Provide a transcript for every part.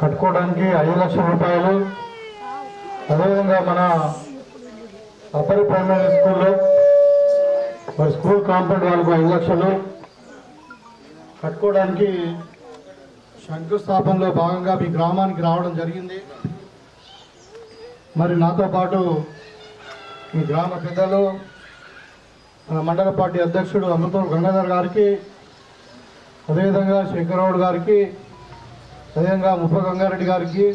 కట్టుకోవడానికి ఐదు లక్షల రూపాయలు. అదేవిధంగా మన అప్పర్ ప్రైమరీ స్కూల్లో మరి స్కూల్ కాంపౌండ్ వాళ్ళకు ఐదు లక్షలు. కట్టుకోవడానికి శంకుస్థాపనలో భాగంగా మీ గ్రామానికి రావడం జరిగింది. మరి నాతో పాటు మీ గ్రామ పెద్దలు మన మండల పార్టీ అధ్యక్షుడు అమృతం గంగాధర్ గారికి అదేవిధంగా శంకరరావుడు గారికి అదేవిధంగా ముప్ప గంగారెడ్డి గారికి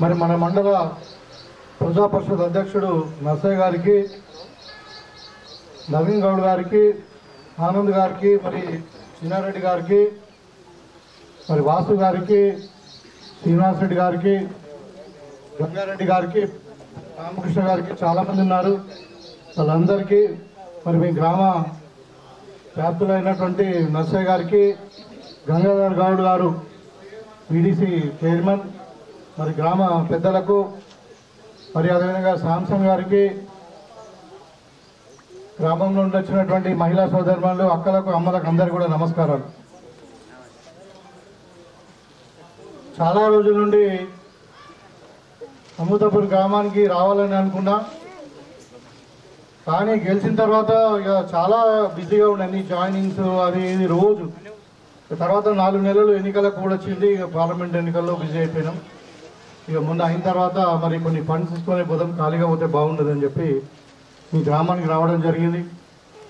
మరి మన మండల ప్రజా పరిషత్ అధ్యక్షుడు నర్సయ్య గారికి నవీన్ గౌడ్ గారికి ఆనంద్ గారికి మరి చిన్నారెడ్డి గారికి మరి వాసు గారికి శ్రీనివాస్ రెడ్డి గారికి గంగారెడ్డి గారికి రామకృష్ణ గారికి చాలామంది ఉన్నారు. వాళ్ళందరికీ మరి మీ గ్రామ వ్యాప్తులైనటువంటి నర్సయ్య గారికి గంగాధర్ గౌడ్ గారు బీడీసీ చైర్మన్ మరి గ్రామ పెద్దలకు మరి అదేవిధంగా శాంసంగ్ గారికి గ్రామంలో వచ్చినటువంటి మహిళా సోదరులు అక్కలకు అమ్మలకు అందరికీ కూడా నమస్కారాలు. చాలా రోజుల నుండి అమృతపూర్ గ్రామానికి రావాలని అనుకున్నా. కానీ గెలిచిన తర్వాత ఇక చాలా బిజీగా ఉండండి జాయినింగ్స్ అది ఇది రోజు. తర్వాత నాలుగు నెలలు ఎన్నికలకు కూడా వచ్చింది. ఇక పార్లమెంట్ ఎన్నికల్లో బిజీ అయిపోయినాం. ఇక ముందు అయిన తర్వాత మరి కొన్ని ఫండ్స్ తీసుకొని పోదాం ఖాళీగా పోతే బాగుండదని చెప్పి మీ గ్రామానికి రావడం జరిగింది.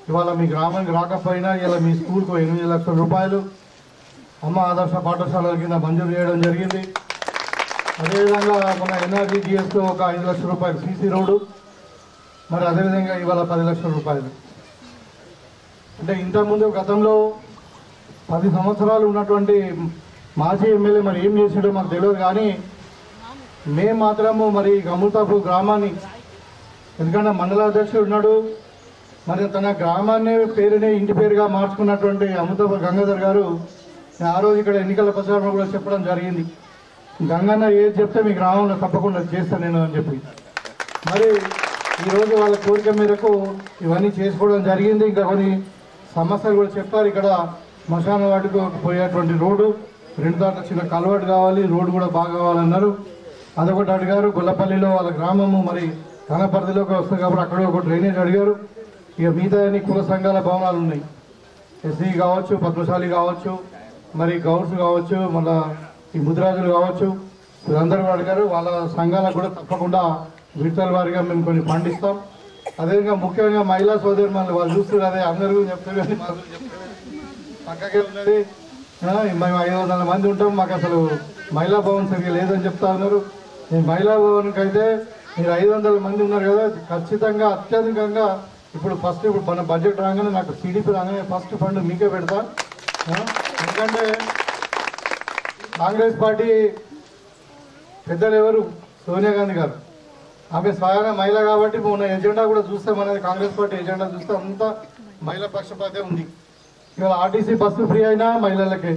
ఇవాళ మీ గ్రామానికి రాకపోయినా ఇలా మీ స్కూల్కు ఎనిమిది లక్షల రూపాయలు అమ్మ ఆదర్శ పాఠశాలల కింద మంజూరు చేయడం జరిగింది. అదేవిధంగా మన ఎన్ఆర్జీజీఎస్లో ఒక ఐదు లక్షల రూపాయలు సీసీ రోడ్డు. మరి అదేవిధంగా ఇవాళ పది లక్షల రూపాయలు. అంటే ఇంతకుముందు గతంలో పది సంవత్సరాలు ఉన్నటువంటి మాజీ ఎమ్మెల్యే మరి ఏం చేసాడో మాకు తెలియదు కానీ మేము మాత్రము మరి అమృతాపూర్ గ్రామాన్ని ఎందుకంటే మండల అధ్యక్షుడు ఉన్నాడు. మరి తన గ్రామాన్ని పేరునే ఇంటి పేరుగా మార్చుకున్నటువంటి అమృతాపూర్ గంగాధర్ గారు నేను ఆ రోజు ఇక్కడ ఎన్నికల ప్రచారంలో కూడా చెప్పడం జరిగింది. గంగన్న ఏది చెప్తే మీ గ్రామంలో తప్పకుండా చేస్తాను నేను అని చెప్పి. మరి ఈరోజు వాళ్ళ కోరిక మేరకు ఇవన్నీ చేసుకోవడం జరిగింది. ఇంకా కొన్ని సమస్యలు కూడా చెప్పారు ఇక్కడ. శ్మశాన వాటికి పోయేటువంటి రోడ్డు రెండు దాంట్లో చిన్న కలవాటు కావాలి రోడ్డు కూడా బాగా కావాలన్నారు. అదొకటి అడిగారు గొల్లపల్లిలో వాళ్ళ గ్రామము మరి తన పరిధిలోకి వస్తుంది కాబట్టి అక్కడ ఒక డ్రైనేజ్ అడిగారు. ఇక మిగతా అన్ని కుల సంఘాల భవనాలు ఉన్నాయి. ఎస్సీ కావచ్చు పద్మశాలి కావచ్చు మరి గౌడ్స్ కావచ్చు మళ్ళీ ఈ ముద్రాజులు కావచ్చు వీళ్ళందరూ కూడా అడిగారు. వాళ్ళ సంఘాలకు కూడా తప్పకుండా విడతల వారిగా మేము కొన్ని పండిస్తాం. అదేవిధంగా ముఖ్యంగా మహిళా సోదరి మళ్ళీ వాళ్ళు చూస్తున్నారు అదే అందరూ చెప్తారు కానీ మాకు చెప్తారు. పక్కకే ఉన్నది. మేము ఐదు వందల మంది ఉంటాం. మాకు అసలు మహిళా భవన్ సరిగ్గా లేదని చెప్తా ఉన్నారు. ఈ మహిళా భవన్కి అయితే మీరు ఐదు వందల మంది ఉన్నారు కదా. ఖచ్చితంగా అత్యధికంగా ఇప్పుడు ఫస్ట్ ఇప్పుడు మన బడ్జెట్ రాగానే నాకు టీడీపీ రాగానే ఫస్ట్ ఫండ్ మీకే పెడతా. ఎందుకంటే కాంగ్రెస్ పార్టీ పెద్దలు ఎవరు? సోనియా గాంధీ గారు. ఆమె స్వయాన మహిళ కాబట్టి మొన్న ఎజెండా కూడా చూస్తే. మనది కాంగ్రెస్ పార్టీ ఎజెండా చూస్తే అంతా మహిళా పక్షపాతే ఉంది. ఇవాళ ఆర్టీసీ బస్సు ఫ్రీ అయినా మహిళలకే.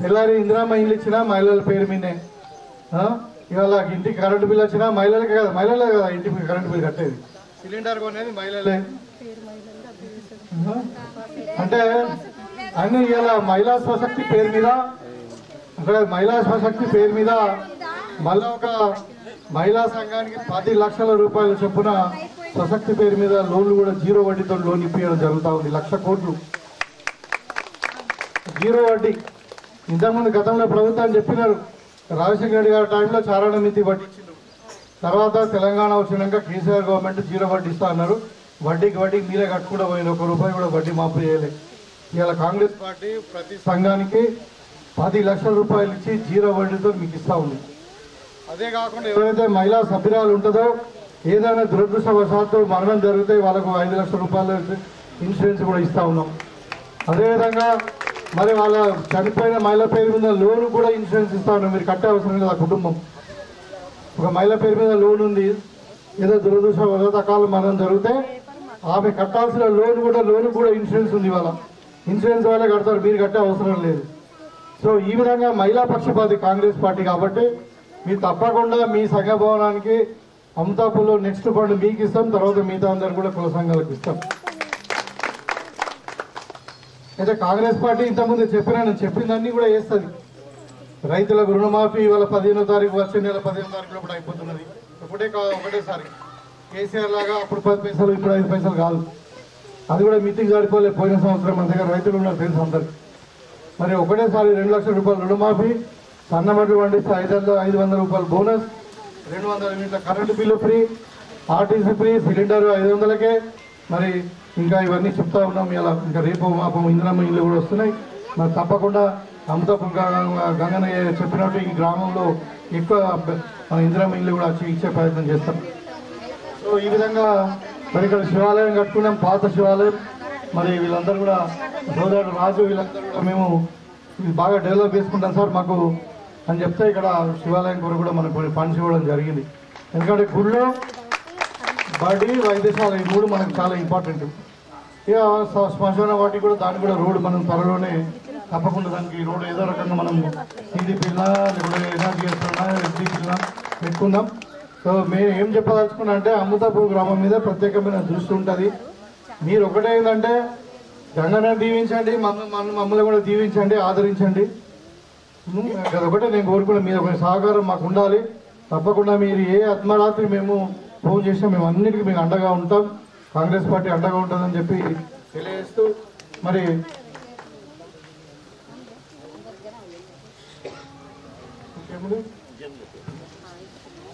తెల్లారి ఇందిరామ్మ ఇల్లు ఇచ్చినా మహిళల పేరు మీదే? ఇవాళ ఇంటికి కరెంటు బిల్ వచ్చినా మహిళలకే కదా మహిళలే కదా ఇంటికి కరెంటు బిల్ కట్టేది. సిలిండర్ కొనేది మహిళలే? అంటే అన్ని ఇలా మహిళా స్వశక్తి పేరు మీద అక్కడ మహిళా స్వశక్తి పేరు మీద మళ్ళా ఒక మహిళా సంఘానికి పది లక్షల రూపాయల చొప్పున స్వశక్తి పేరు మీద లోన్లు కూడా జీరో వడ్డీతో లోన్ ఇప్పించడం జరుగుతూ ఉంది లక్ష కోట్లు. జీరో వడ్డీ ఇంతకుముందు గతంలో ప్రభుత్వం చెప్పినారు. రాజశేఖర రెడ్డి గారి టైంలో చారణ మితి వడ్డీ తర్వాత తెలంగాణ వచ్చినాక కేసీఆర్ గవర్నమెంట్ జీరో వడ్డీ ఇస్తా అన్నారు. వడ్డీకి వడ్డీకి మీరే కట్టుకుండా పోయింది ఒక రూపాయి కూడా వడ్డీ మాపు చేయలేదు ఇవాళ కాంగ్రెస్ పార్టీ ప్రతి సంఘానికి పది లక్షల రూపాయలు ఇచ్చి జీరో వడ్డీతో మీకు ఇస్తా ఉంది. అదే కాకుండా ఎవరైతే మహిళా సభ్యురాలు ఉంటుందో ఏదైనా దురదృష్టవశాత్తు మరణం జరిగితే వాళ్ళకు ఐదు లక్షల రూపాయల ఇన్సూరెన్స్ కూడా ఇస్తా ఉన్నాం. అదేవిధంగా మరి వాళ్ళ చనిపోయిన మహిళ పేరు మీద లోన్ కూడా ఇన్సూరెన్స్ ఇస్తా ఉన్నాం మీరు కట్టే అవసరం లేదు ఆ కుటుంబం. ఒక మహిళ పేరు మీద లోన్ ఉంది. ఏదో దురదృష్టవశాత్తకాలు మరణం జరిగితే ఆమె కట్టాల్సిన లోన్ కూడా లోన్ కూడా ఇన్సూరెన్స్ ఉంది ఇవాళ. ఇన్సూరెన్స్ వాళ్ళే కడతారు. మీరు కట్టే అవసరం లేదు. సో ఈ విధంగా మహిళా పక్షపాతి కాంగ్రెస్ పార్టీ కాబట్టి మీరు తప్పకుండా మీ సంఘ భవనానికి అమతాపూర్లో నెక్స్ట్ ఫండ్ మీకు ఇస్తాం. తర్వాత మిగతా అందరు కూడా కుల సంఘాలకు ఇస్తాం. అయితే కాంగ్రెస్ పార్టీ ఇంతకుముందు చెప్పినాను నేను చెప్పిందన్నీ కూడా చేస్తుంది రైతులకు రుణమాఫీ ఇవాళ పదిహేనో తారీఖు వచ్చే నెల పదిహేనో తారీఖు లోపల అయిపోతున్నది. ఒకటే ఒకటేసారి. కేసీఆర్ లాగా అప్పుడు పది పైసలు ఇప్పుడు ఐదు పైసలు కాదు. అది కూడా మితికి దాడిపోలే పోయిన సంవత్సరం. మన దగ్గర రైతులు ఉన్నారు తెలుసు అందరికి మరి ఒకటేసారి రెండు లక్షల రూపాయలు రుణమాఫీ సన్నబడ్లు పండిస్తే ఐదు వందల ఐదు వందల రూపాయలు బోనస్ రెండు వందల యూనిట్ల current bill free RTC free cylinder ఐదు వందలకే. మరి ఇంకా ఇవన్నీ చెప్తా ఉన్నాం. ఇలా ఇంకా రేపు మాపం ఇందిరమ్మ ఇల్లు కూడా వస్తున్నాయి. మరి తప్పకుండా అమృతపు గంగన చెప్పినట్టు ఈ గ్రామంలో ఎక్కువ మన ఇందిరమ్మ ఇల్లు కూడా ఇచ్చే ప్రయత్నం చేస్తాం. సో ఈ విధంగా మరి ఇక్కడ శివాలయం కట్టుకున్నాం పాత శివాలయం. మరి వీళ్ళందరూ కూడా సోదరుడు రాజు వీళ్ళందరూ కూడా మేము ఇది బాగా డెవలప్ చేసుకుంటాం సార్ మాకు అని చెప్తే ఇక్కడ శివాలయం కొరకు కూడా మనకు పనిచేయడం ఫండ్స్ ఇవ్వడం జరిగింది. ఎందుకంటే గుళ్ళో బడి వైద్యశాల ఈ మూడు మనకు చాలా ఇంపార్టెంట్ ఇక శ్మశాన వాటికి కూడా దానికి కూడా రోడ్డు మనం త్వరలోనే తప్పకుండా దానికి రోడ్డు ఏదో రకంగా మనం సీడీ పిల్ల లేకపోతే పిల్ల పెట్టుకుందాం. సో మేము ఏం చెప్పదలుచుకున్నా అంటే అమృతాపూర్ గ్రామం మీద ప్రత్యేకమైన దృష్టి ఉంటుంది. మీరు ఒకటే ఏంటంటే గంగను దీవించండి మమ్మల్ని మమ్మల్ని కూడా దీవించండి ఆదరించండి. అదొకటే నేను కోరుకున్నాను మీరు ఒక సహకారం మాకు ఉండాలి. తప్పకుండా మీరు ఏ ఆత్మరాత్రి మేము ఫోన్ చేసినా మేము అన్నిటికీ మీకు అండగా ఉంటాం. కాంగ్రెస్ పార్టీ అండగా ఉంటుందని చెప్పి తెలియజేస్తూ మరి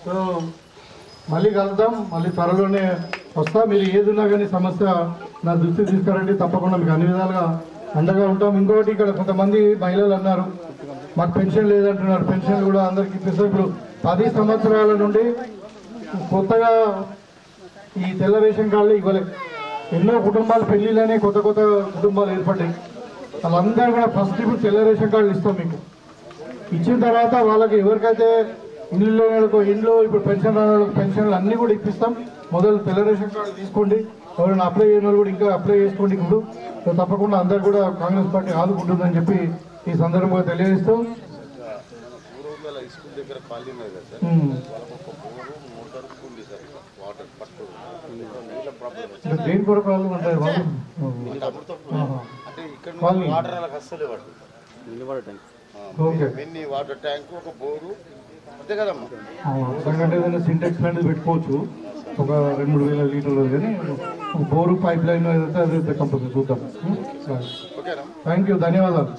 సో మళ్ళీ కలుద్దాం. మళ్ళీ త్వరలోనే వస్తా. మీరు ఏది ఉన్నా కానీ సమస్య నా దృష్టి తీసుకురండి. తప్పకుండా మీకు అన్ని విధాలుగా అండగా ఉంటాం. ఇంకోటి ఇక్కడ కొంతమంది మహిళలు అన్నారు మాకు పెన్షన్ లేదంటున్నారు. పెన్షన్ కూడా అందరికి ఇప్పిస్తాం ఇప్పుడు పది సంవత్సరాల నుండి కొత్తగా ఈ తెల్ల రేషన్ కార్డులు ఇవ్వలేదు ఎన్నో కుటుంబాలు పెళ్ళిళ్ళనే కొత్త కొత్త కుటుంబాలు ఏర్పడ్డాయి. వాళ్ళందరూ కూడా ఫస్ట్ ఇప్పుడు తెల్ల రేషన్ కార్డులు ఇస్తాం మీకు. ఇచ్చిన తర్వాత వాళ్ళకి ఎవరికైతే ఇంట్లో వాళ్ళకు ఇంట్లో ఇప్పుడు పెన్షన్ రాని వాళ్ళకి పెన్షన్లు అన్నీ కూడా ఇప్పిస్తాం. మొదలు తెల్ల రేషన్ కార్డు తీసుకోండి. ఎవరైనా అప్లై చేయని వాళ్ళు కూడా ఇంకా అప్లై చేసుకోండి ఇప్పుడు. తప్పకుండా అందరు కూడా కాంగ్రెస్ పార్టీ ఆదుకుంటుందని చెప్పి ఈ సందర్భంగా తెలియజేస్తూ స్కూల్ దగ్గర ఖాళీ కదా సార్? ఉమ్, వాళ్ళకు ఒక బోరు మోటార్ ఉంది సార్ వాటర్ ప్రాబ్లం దేని కొరకు అంటే ఇక్కడ. నుంచి వాటర్ వాళ్ళకి అస్సలే పడుతుంది ఓకే. మిన్ని వాటర్ ట్యాంక్ ఒక బోరు. అంతే కదమ్మా. ఎందుకంటే ఏదైనా సింటెక్స్ లాంటిది పెట్టుకోవచ్చు. ఒక రెండు మూడు వేల లీటర్లు కానీ ఒక బోరు పైప్ లైన్ ఏదైతే అదైతే కంపల్సరీ చూద్దాం. ఓకేనా? థ్యాంక్ యూ ధన్యవాదాలు.